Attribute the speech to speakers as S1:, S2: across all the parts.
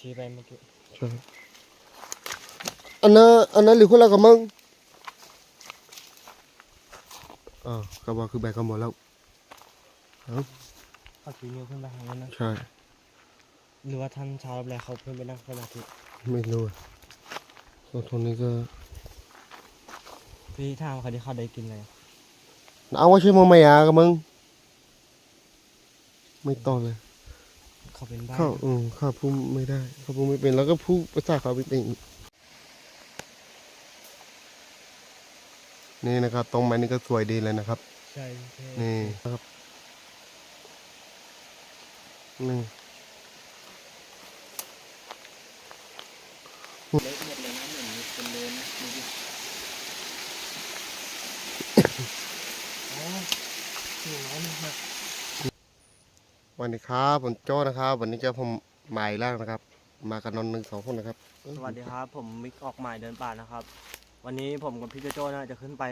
S1: ชี้ไปเมื่อกี้
S2: ใช่อันนั้นอันนั้นหรือคนละกับมึงอ่าวกระบอกคือแบกกันหมดแล้ว
S1: เขาชี้นิ้วขึ้นไปทางนั้นนะ
S2: ใช่
S1: หรือว่าท่านชาวรับแลเขาเพิ่งไปนั่งสมาธิ
S2: ไม่รู้อะส่วนตรงนี้ก็
S1: พี่ถามเขาที่เขาได้กินอะไร
S2: เอาว่าชื่อมึงไม่ยากับมึงไม่ต้องเลย
S1: เขาเป็นบ้า
S2: เข้าอืมเข้าพูดไม่ได้ เขาพูดไม่เป็นแล้วก็พูดภาษาเขาไม่เป็นอีกนี่นะครับตรงไม้นี่ก็สวยดีเลยนะครับ
S1: ใช่ใช่
S2: นี่นะครับนี่
S1: เละหมดเลยนะเหมือนเป็นเลนนะดูดิอ๋อนี่น้อยมาก
S2: ส วัสดีครับผมโจ้นะครับ วันนี้เจะผมใหม่แล้วนะครับ มากันนอนหนึ่งสองคนนะครับ
S1: สวัสดีครับ ผมมิกออกหมายเดินป่านะครับ วันนี้ผมกับพี่โจโจ้นะจะขึ้นไป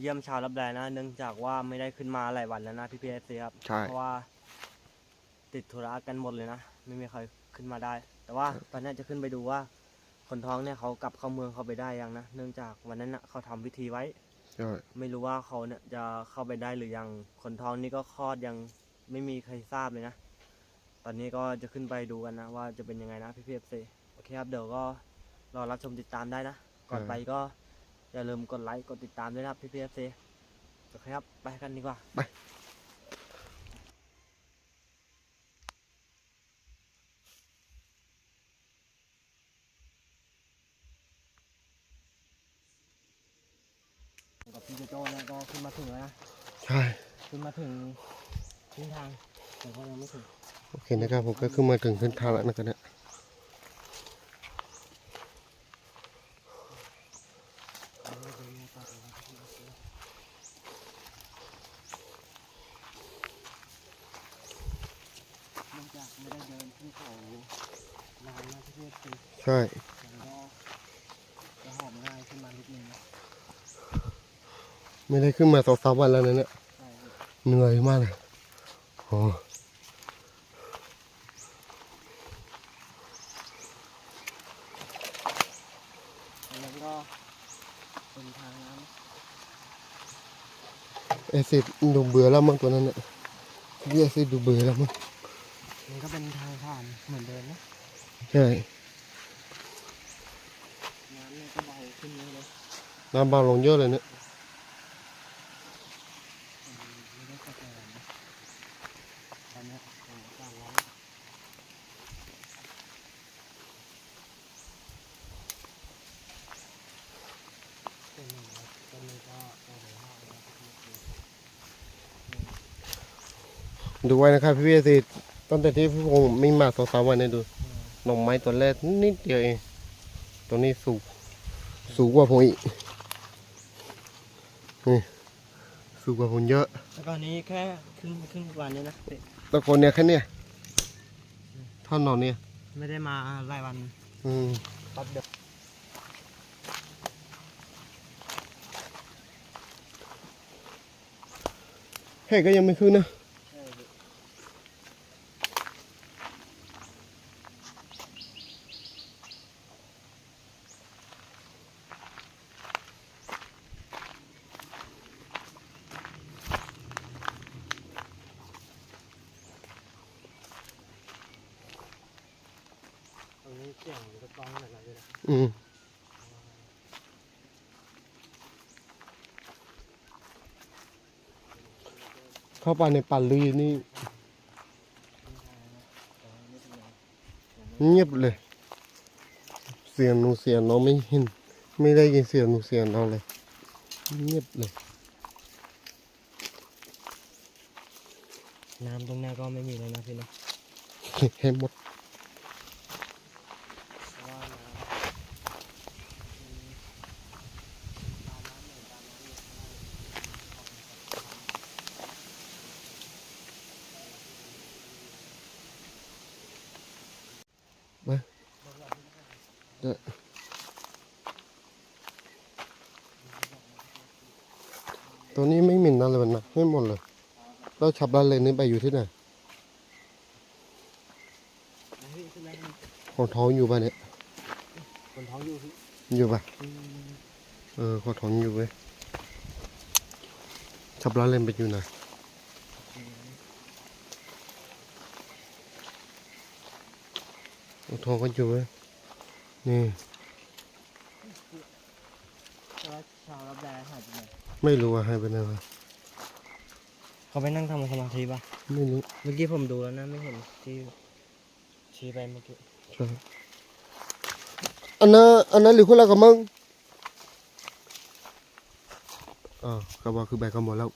S1: เยี่ยมชาวรับแลนะเนื่องจากว่าไม่ได้ขึ้นมาหลายวันแล้วนะพี่พีเอสครับ
S2: ใช่
S1: เพราะว่า ติดธุระกันหมดเลยนะไม่มีใครขึ้นมาได้ แต่ว่าตอนนี้จะขึ้นไปดูว่า คนท้องเนี่ยเขากลับเข้าเมืองเขาไปได้ยังนะเนื่องจากวันนั้นนะเขาทำพิธีไว้
S2: ใช่
S1: ไม่รู้ว่าเขาเนี่ยจะเข้าไปได้หรือยังคนท้องนี่ก็คลอดยัง ไม่มีใครทราบเลยนะ ตอนนี้ก็จะขึ้นไปดูกันนะ ว่าจะเป็นยังไงนะพี่พีเอฟซีโอเคครับเดี๋ยวก็รอรับชมติดตามได้นะ ก่อนไปก็อย่าลืมกดไลค์กดติดตามด้วยนะครับพี่พีเอฟซีโอเคครับไปกันดีกว่ากับพี่โจโจ้เนะก็ขึ้นมาถึงแล้วนะ
S2: ใช่
S1: ขึ้นมาถึง ครึ่งทางแต่ก็ยังไม่ถึง
S2: โอเคนะครับผมก็ขึ้นมาถึงขึ้นทางแล้วนะครับเนี่ย
S1: เนื่องจากไม่ได้เดินขึ้นเขานานนะพี่เพื่อนคือ
S2: ใช่
S1: มันก็จะหอมง่ายขึ้นมานิดนึงนะ
S2: ไม่ได้ขึ้นมาสองสามวันแล้วนะเนี่ย
S1: ใช่พี่
S2: เหนื่อยมากเลย โอ้
S1: อันนั้นก็เป็นทางน้
S2: เอซิดดูเบื่อแล้วมั้งตัวนั้นเนี่ยพี่เอซิดดูเบื่อแล้วมั้งำ
S1: มันก็เป็นทางผ่านเหมือนเดิมนะ
S2: ใช่
S1: น้ำเนี่ยก็เบาขึ้นเยอะเลย
S2: น้ำเบาลงเยอะเลยเนี่ย
S1: ดู
S2: ไว้นะครับพี่เอซิดตั้งแต่ที่พี่พงศ์ไม่มาสองสามวันเนี่ยดู
S1: อืม
S2: หน่อไม้ตัวแรกนิดเดียวเองตัวนี้สูงสูงกว่าผมอีกนี่สูงกว่าผมเยอะ
S1: แล้วก็อันนี้แค่ครึ่งครึ่งวันนี้นะพี่
S2: ตะโกนเนี่ยแค่เนี้ย ท่อนนอนเนี่ย
S1: ไม่ได้มาหลายวัน
S2: อืม
S1: แป๊บเดียว
S2: แค่ก็ยังไม่ขึ้นนะ
S1: ใช่พี่ ตรงนี้เสียงตะกร้องหน่อยๆเลยนะ
S2: อืม เข้าไปในป่าลือนี่ เงียบเลย เสียงหนูเสียงน้องไม่เห็น ไม่ได้ยินเสียงหนูเสียงน้องเลย เงียบเลย
S1: น้ำตรงหน้าก็ไม่มีแล้วนะพี่นะ
S2: ให้หมด
S1: เพราะว่าน้ำอืมตามน้ำหน่อยตามน้ำหน่อยข้างล่าง
S2: ตัวนี้ไม่หมิ่นอะไรมันนะไม่หมดเลยแล้วชับด้านเลนนี่ไปอยู่ที่ไหน
S1: ขึ้นไหม
S2: คนท้องอยู่ป่ะเนี่ย
S1: คนท้องอยู่พี่
S2: อยู่ป่ะ
S1: อืม
S2: เออคนท้องอยู่เว้ยชับล้อเลนไปอยู่ไหนคนท้องก็อยู่เว้ย นี่
S1: แล้วชาวรับแรงหายไปไหน
S2: ไม่รู้ว่าให้ไปไหนวะ
S1: เขาไปนั่งทำสมาธิป่ะ
S2: ไม่รู้
S1: เมื่อกี้ผมดูแล้วนะไม่เห็นที่ชี้ไปเมื่อกี้
S2: ใช่อันนั้นอันนั้นหรือคนละกับมึงอ่าวก็ว่าคือแบกกันหมดแล้ว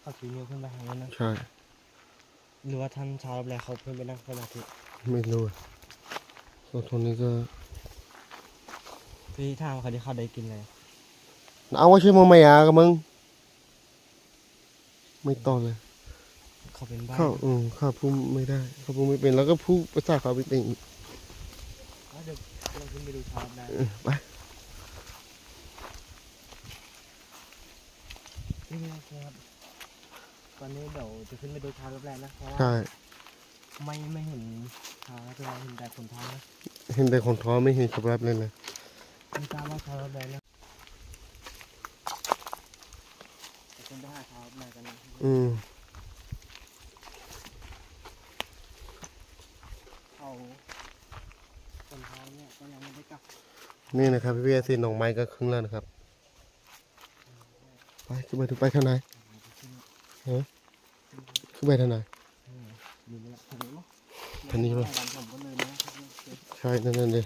S1: เขาชี้นิ้วขึ้นไปทางนั้นนะ
S2: ใช่
S1: หรือว่าท่านชาวรับแรงเขาเพิ่งไปนั่งสมาธิ
S2: ไม่รู้อะ ส่วนตรงนี้ก็
S1: พี่ถามเขาที่เขาได้กินอะไร
S2: เอาว่าใช่มึงไม่อากับมึง ไม่ต่อเลย
S1: เขาเป็นบ้า
S2: เข้าอืมเข้าพูดไม่ได้ เขาพูดไม่เป็น แล้วก็พูดภาษาเขาไม่เป็นอีก
S1: เอาเดี๋ยวเราขึ้นไปดูชาวรับแรง
S2: เออไป
S1: นี่ไม่โอเคครับตอนนี้เดี๋ยวจะขึ้นไปดูชาวรับแรงนะเพราะว่า
S2: ใช่
S1: ไม่ไม่เห็นชาวรับแรงเห็นแต่คนท้องนะ
S2: เห็นแต่คนท้องไม่เห็นขับรับเลยเลย
S1: ไม่ทราบว่าชาวรับแรงนะจะขึ้นไปหาชาวรับแรงกันนะ
S2: อืม
S1: เขาคนท้องเนี่ยก็ยังไม่ได้กลับ
S2: นี่นะครับพี่พีซีหนองไม้ก็ครึ่งแล้วนะครับ ไปขึ้นไปถึงไปทางไหนฮะขึ้นไปทางไหน
S1: อืมอยู่นี่แหละ ท่านี้ว่า
S2: ใช่นั่นนั่เลย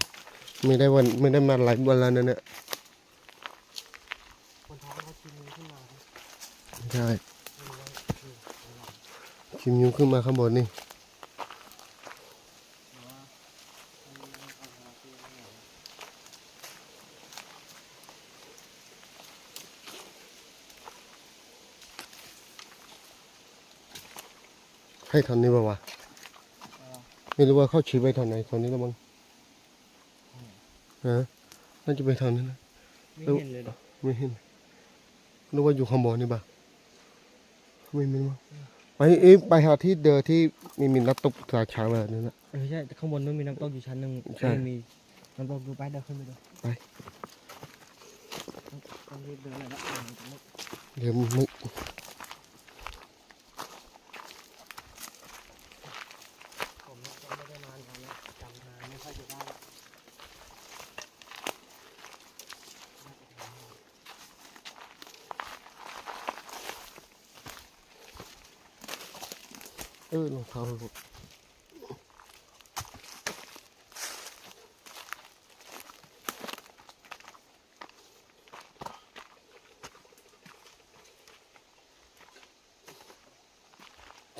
S2: ไม่ได้วันไม่ได้มาหลายวันแล้วนั่น
S1: แหละ
S2: ใช่ชิมยุ้งขึ้นมาข้างบนนี่ให้ทำนี่บ่าวะ ไม่รู้ว่าเข้าชีไปทางไหนทางนี้แล้วมั้งฮะน่าจะไปทางนั้นนะ
S1: ไม่เห็นเลยเหรอ
S2: ไม่เห็นนึกว่าอยู่ข้างบนนี่ป่ะไม่มีมั้งไปเอ้ยไปหาที่เดิมที่มีมีนักตกสาช้างแบบนั้นนะ
S1: เออใช่แต่ข้างบนนู้นมีน้ำตกอยู่ชั้นหนึ่ง
S2: ใช่
S1: ไม่มีน้ำตกดูไปเดินขึ้นไปดู
S2: ไป
S1: ต้องรีบเดินเลยนะเดี๋ยวมันจะมืด
S2: เดี๋ยวไม่
S1: ผมเนี่ยยังไม่ได้นานแล้วนะจำทางไม่ค่อยจะได้
S2: เออรองเท้าหลุด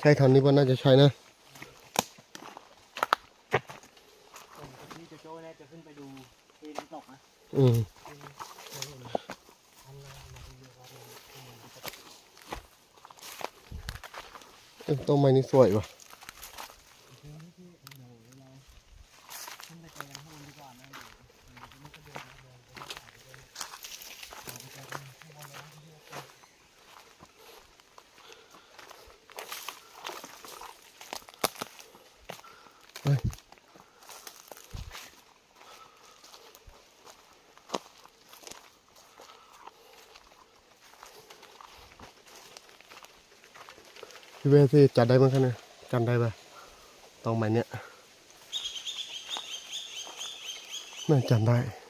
S2: ใช่ทางนี้ว่าน่าจะใช่นะ
S1: ผมกับพี่โจโจ้เนี่ยจะขึ้นไปดูที่น้ำตกนะ
S2: อืม
S1: ซึ่งเคยเห็นท่านนามาที่เยอะครับข้างบนก็จะ
S2: เอ้ย ต้นไม้นี่สวยว่ะ
S1: เดี๋ยวพี่เดี๋ยวเราขึ้นไปเจอกันข้างบนดีกว่านะเดี๋ยวเราจะไม่สะดวกนะเดินไปที่ถ่ายไปเลยเราไปเจอกันข้างบนเลยนะพี่โจโจ้
S2: พี่เวสิจัดได้มั้งคะเนี่ยจำได้ปะตองไม้เนี่ยน่าจำได้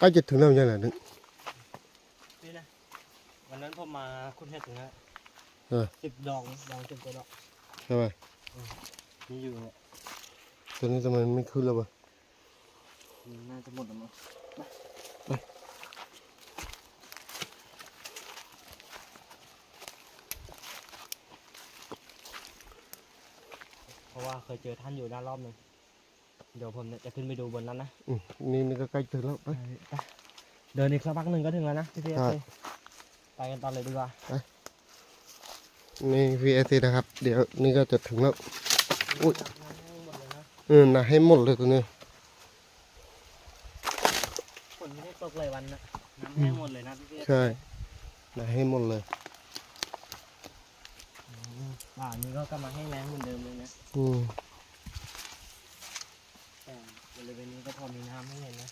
S2: ก็จะถึงแล้วยังไงนึก
S1: นี่นะวันนั้นผมมาคุณเห็ดถึงนะสิบดอกดอกสิบกว่ดอก
S2: ใช่ไหม
S1: มีอยู่
S2: ตัวนี้ทำไมไม่ขึ้นแล้ววะ
S1: น่าจะหมดแล้วมั้ง
S2: ไปเพราะว่า
S1: เคยเจอท่านอยู่ด้านรอบหนึ่ง เดี๋ยวผมเนี่ยจะขึ้นไปดูบนนั้นนะ
S2: อืมนี่นี่ก็ใกล้ถึงแล้วไป
S1: ไปเดินอีกสักพักหนึ่งก็ถึงแล้วนะพี่พี่
S2: ใช่
S1: ไปกันตอนเลยดีกว่า
S2: นี่ VSC นะครับ เดี๋ยวนี่ก็จะถึงแล้ว อุ๊ย
S1: หมดเลยนะ
S2: เออนะให้หมดเลยตัวนี้
S1: ฝนไม่ได้ตกเลยวันนะน้ำแห้งหมดเลยนะพี่พี่
S2: ใช่นะให้หมดเลย
S1: อืมป่านี้ก็กลับมาแห้งแล้งเหมือนเดิมเลยนะ
S2: อืม
S1: แต่บริเวณนี้ก็พอมีน้ำให้เห็นนะ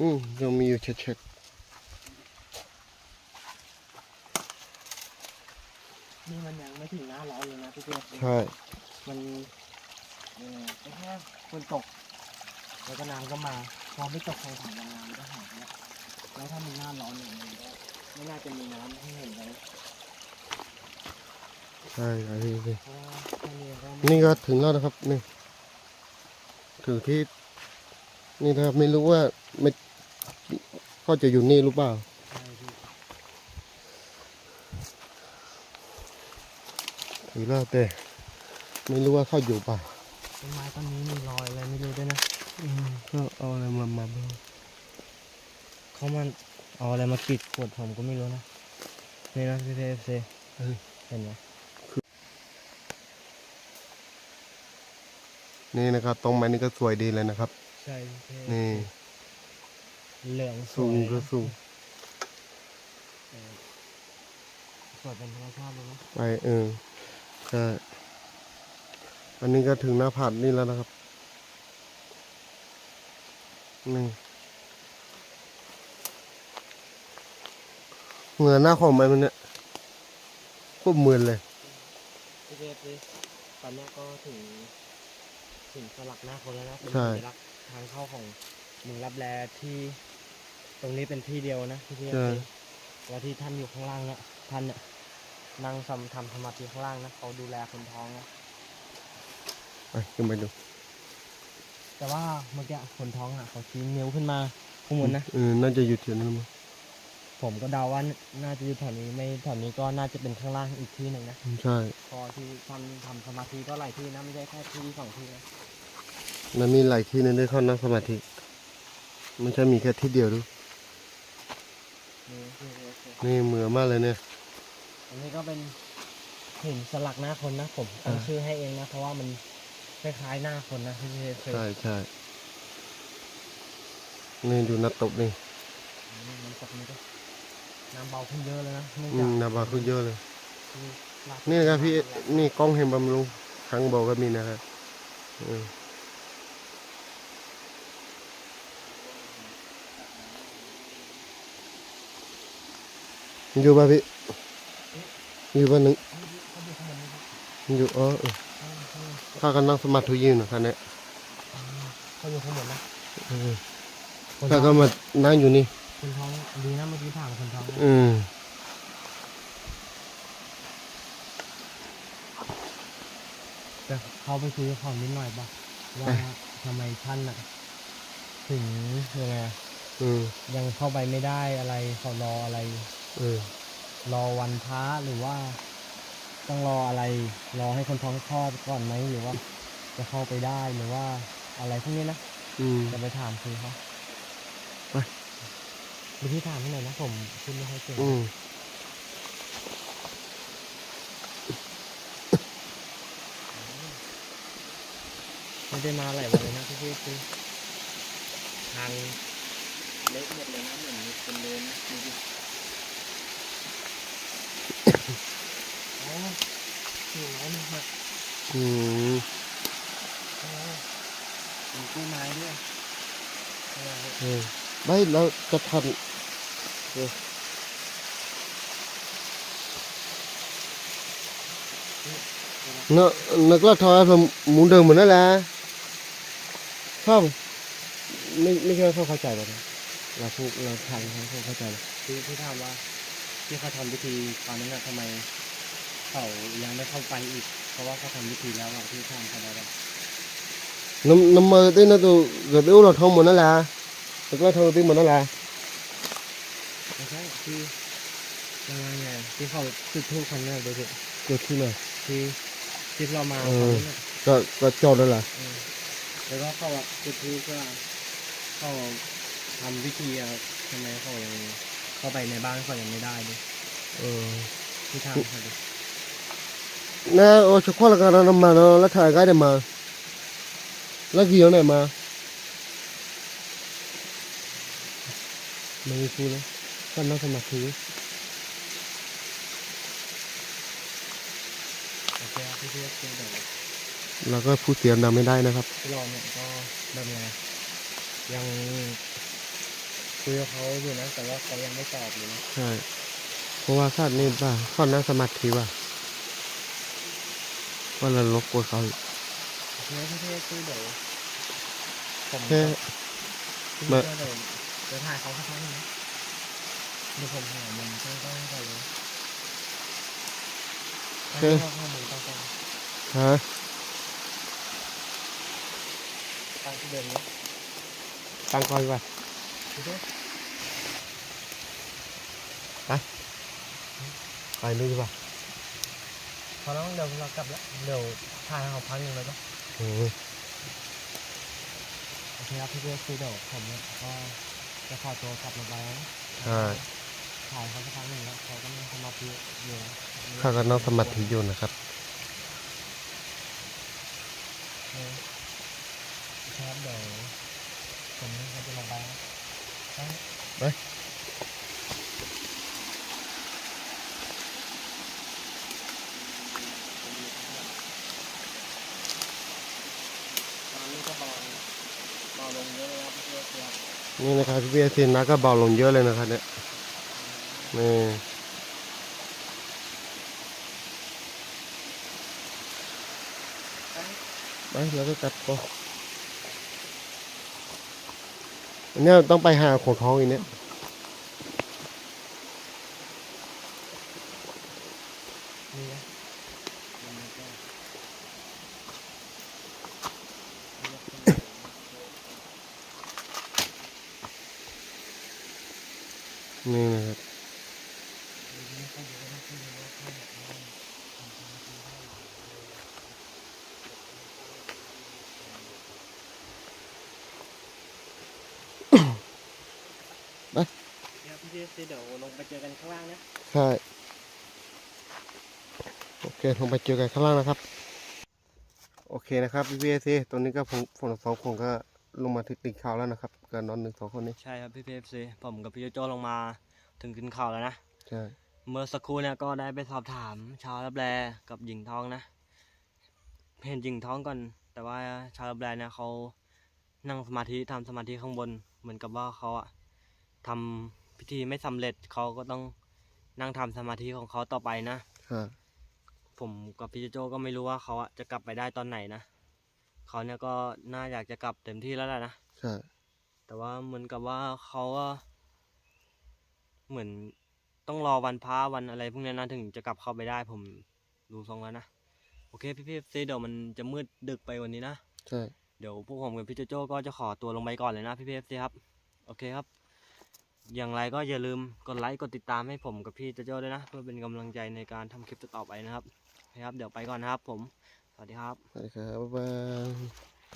S2: อืมยังมีอยู่เช็ด
S1: นี่มันยังไม่ถึงหน้าร้อนเลยนะพี่พี่
S2: ๆใช่
S1: มันเออแค่ฝนตก แล้วก็น้ำก็มา พอไม่ตกทางผ่านน้ำก็หายแล้วแล้วถ้ามีหน้าร้อนอย่างนี้ก็ไม่น่าจะมีน้ำให้เห็นเลย
S2: ใช่ครับพี่
S1: เพราะว่าแค่นี้ก็ไม่
S2: นี่ก็ถึงแล้วนะครับนี่ถึงที่ นี่นะครับไม่รู้ว่าไม่ ก็จะอยู่นี่หรือเปล่า
S1: ใช่พี่
S2: ถือแล้วแต่ไม่รู้ว่าเขาอยู่เปล่า
S1: ต้นไม้ต้นนี้มีรอยอะไรไม่รู้ด้วยนะ
S2: อืมก็เอาอะไรมามาบ้าง
S1: เขามันเอาอะไรมาปิดขวดผมก็ไม่รู้นะนี่นะพี่เอฟซี
S2: เออ
S1: เห็นไหม
S2: นี่นะครับตรงไม้นี่ก็สวยดีเลยนะครับ
S1: ใช่พี่
S2: นี่
S1: เหลืองส
S2: สู
S1: ว
S2: ง
S1: ย
S2: ก็สูง
S1: เออสวยเป็นธรรมชาติเลยนะ
S2: ไปเออใช่อันนี้ก็ถึงหน้าผาดนี่แล้วนะครับนี่เหงื่อหน้าของมันเนี่ยปุ๊บมืนเลย
S1: พี่เอฟซีตอนเนี้ยก็ถึง ถึงสลักหน้าคนแล้วนะเป็น
S2: ใช่
S1: สัญลักษณ์ทางเข้าของเมืองรับแลที่ ตรงนี้เป็นที่เดียวนะพี่เอฟ
S2: ใช่
S1: ซีแล้วที่ท่านอยู่ข้างล่างเนี่ยท่านเนี่ยนั่งทำทำสมาธิข้างล่างนะเขาดูแลคนท้องนะ
S2: ไปขึ้นไปดู
S1: แต่ว่าเมื่อกี้คนท้องอะเขาชี้นิ้วขึ้นมาข้างบนนะ
S2: เออน่าจะอยู่ที่นั่นมั้ง
S1: ผมก็เดาว่าน่าจะอยู่แถวนี้ไม่แถวนี้ก็น่าจะเป็นข้างล่างอีกที่หนึ่งนะ
S2: ใช่
S1: พอที่ทำทำสมาธิก็หลายที่นะไม่ใช่แค่ที่สองที่นะ
S2: มันมีหลายที่นั่นด้วยเข้านั่งสมาธิไม่ใช่มีแค่ที่เดียวดู
S1: นี่นี่นี่นี่
S2: นี่เหมือนมากเลยเนี่ย
S1: อันนี้ก็เป็นหินสลักหน้าคนนะผมตั้ง
S2: อ่า
S1: ชื่อให้เองนะ เพราะว่ามันคล้ายๆหน้าคนนะที่เคย
S2: ใช่ใช่นี่ดูนัดตบนี่
S1: น้ำตกนี้ก็น้ำเบาขึ้นเยอะเลยนะเนื่อง
S2: อื
S1: จาก
S2: มนาบาขึ้นเยอะเลย
S1: ที่ลาด
S2: นี่นะครับพี่นี่กล้องเห็นบำรุงครั้งบอกก็มีนะครับเออ อยู่ป่ะพี่อยู่ป่ะหนึ่ง
S1: เขาอยู่ข้างบนนี้ครับ
S2: อยู่อ๋อเออ
S1: เขาเขา
S2: ข้ากันนั่งสมาธิยืนนะท่านเนี่ย
S1: เขาอยู่ข้างบนนะ
S2: เออ
S1: คน
S2: ข้า
S1: ท้
S2: ก็
S1: อง
S2: มานั่งอยู่นี่
S1: คนท้องดีนะเมื่อกี้ถามคนท้องนะ
S2: อืม
S1: แต่เขาไปคุยกับเขานิดหน่อยป่ะว่าทำไมท่านอะ ถึงยังไงอะ
S2: อืม
S1: ยังเข้าไปไม่ได้อะไรเขารออะไร
S2: เออ
S1: รอวันพระหรือว่า ต้องรออะไร รอให้คนท้องคลอดก่อนไหมหรือว่า จะเข้าไปได้หรือว่าอะไรพวกนี้นะ
S2: อืม
S1: จะไปถามคือเขา
S2: ไป
S1: ไปที่ถามที่ไหนอยนะผมคุณไม่ค่อยเก่ง
S2: อืม
S1: ไม่ได้มาหลายวันเลยนะพี่พี่คือทางเละหมดเลยนะเหมือนมีคนเดินนะดูดิอ๋อ กิ่งไม้มันหัก
S2: อืม
S1: อ๋อมีกู้ไม้ด้วยอะไรเนี่ย
S2: เออไม่เราจะทันเออเนอะนึกว่าทอยผมหมุนเดิมเหมือนนั่นแหละเข้าไม่ไม่ใช่ว่าเขาเข้าใจป่ะเนี่ยเราพูดเราทำให้เขาเข้าใจเลย
S1: ที่ที่ถามว่าที่เขาทำพิธีตอนนั้นน่ะทำไม เขายังไม่เข้าไปอีก เพราะว่าเขาทำพิธีแล้วอะที่ทำเขาได้แล้ว
S2: น้ำน้ำมือที่นั่นตัวเกิดรู้เราทำหมดนั่นแหละนึกว่าทำที่หมดนั่นแหละ
S1: ไม่ใช่ที่ยังไงไงที่เขาจุดทูบครั้งแรกเลยสิ
S2: เกิดที่ไหน
S1: ที่ที่เรามา
S2: เอ
S1: ครั้ง
S2: อ
S1: นั้นน่ะ
S2: ก็ก็จบแล้วล่ะ
S1: เออแล้วก็เขาอะจุดทูปเพื่อเขาทำพิธีอะครับทำไมเขายังเข้าไปในบ้านเขายังไม่ได้ดิ
S2: เออ
S1: ที่ทางเขาดิ
S2: นะโอ้ชควลกันนะมาเนาะแล้วถ่ายก็ได้มา
S1: แล้วกี่วันไหนมาไม่รู้เลยกั
S2: นน่าสมัครทีแล้วก็ผู้เสียงดำไม่ได้นะครับ
S1: รอเนี่ยก็ดำไงยังคุยกับเขาอยู่นะ แต่ว่าเขายังไม่ตอบเลยนะ
S2: ใช่เพราะว่าสัตว์นี่ป่ะข้อน่าสมัครทีว่ะ ว่าเรารบกวนเขาอีก
S1: โอเคพี่เพื่อนคือเดี๋ยวผม
S2: แค่
S1: พี่
S2: มา
S1: เพื่อนเดี๋ยวเดี๋ยวถ่ายเขาสักพักหนึงนะเดี๋ยวผมหามุมตั้งกล้องให้เขาเลยอันนี้เราหามุมตั้งกล้อง
S2: ฮะ
S1: ตั้งที่เดิมนะ
S2: ตั้งคอยว่ะ
S1: พี่เพื่อน
S2: ไปนู่นดีกว่า
S1: พอแล้วเดี๋ยวเรากลับแล้วเดี๋ยวถ่ายให้เขาพักหนึ่งแล้วก็
S2: โอ้ย
S1: โอเคครับพี่เพื่อนคือเดี๋ยวผมเนี่ยก็จะขอตัวกลับลงไปแล้วนะ
S2: ใช่
S1: ถ่ายเขาสักพักหนึ่งแล้วเขาก็นั่งสมาธิอยู่นะ
S2: ข้าก็นั่งสมาธิอยู่นะครับ
S1: เออโอเคครับเดี๋ยวผมก็จะลงไปนะไป ตอนนี้ก็เบาเบาลงเยอะเลยครับพี่เพื่อนครับ
S2: นี่นะครับพี่ เบียร์ซินนะก็เบาลงเยอะเลยนะครับเนี่ยนี่ไปแล้วก็กลับก็อันเนี้ยต้องไปหาของท้องอีกเนี่ย
S1: นี่นะมันก็
S2: นี่นะครับ ไป
S1: เดี๋ยวพี่เจเดี๋ยวลงไปเจอกันข้างล่างนะ
S2: ใช่ โอเคลงไปเจอกันข้างล่างนะครับ โอเคนะครับพี่พีเอซีตอนนี้ก็ผมฝนสองคนก็ลงมาถึงติดเขาแล้วนะครับกับนอนหนึ่งสองคนนี้
S1: ใช่ครับพี่พีเอฟซีผมกับพี่โจโจลงมาถึงขึ้นเขาแล้วนะ
S2: ใช่
S1: เมื่อสักครู่เนี่ยก็ได้ไปสอบถามชาวรับแลกับหญิงท้องนะเห็นหญิงท้องก่อน แต่ว่าชาวรับแลเนี่ยเขานั่งสมาธิทำสมาธิข้างบน เหมือนกับว่าเขาอะ ทำพิธีไม่สำเร็จเขาก็ต้องนั่งทำสมาธิของเขาต่อไปนะ
S2: ใช่
S1: ผมกับพี่โจก็ไม่รู้ว่าเขาอะจะกลับไปได้ตอนไหนนะเขาเนี่ยก็น่าอยากจะกลับเต็มที่แล้วแหละนะ
S2: ใช่
S1: แต่ว่าเหมือนกับว่าเขาก็เหมือนต้องรอวันพระวันอะไรพวกนี้นะถึงจะกลับเข้าไปได้ผมดูทรงแล้วนะโอเคพี่พี่ซีเดี๋ยวมันจะมืดดึกไปวันนี้นะ
S2: ใช่
S1: เดี๋ยวพวกผมกับพี่โจโจ้ก็จะขอตัวลงไปก่อนเลยนะพี่พี่ซีครับ โอเคครับ อย่างไรก็อย่าลืมกดไลค์กดติดตามให้ผมกับพี่เจโจ้ด้วยนะ เพื่อเป็นกำลังใจในการทำคลิปต่อไปนะครับนะครับ เดี๋ยวไปก่อนนะครับผม สวัสดีครับ
S2: สวัสดีครับบ๊ายบาย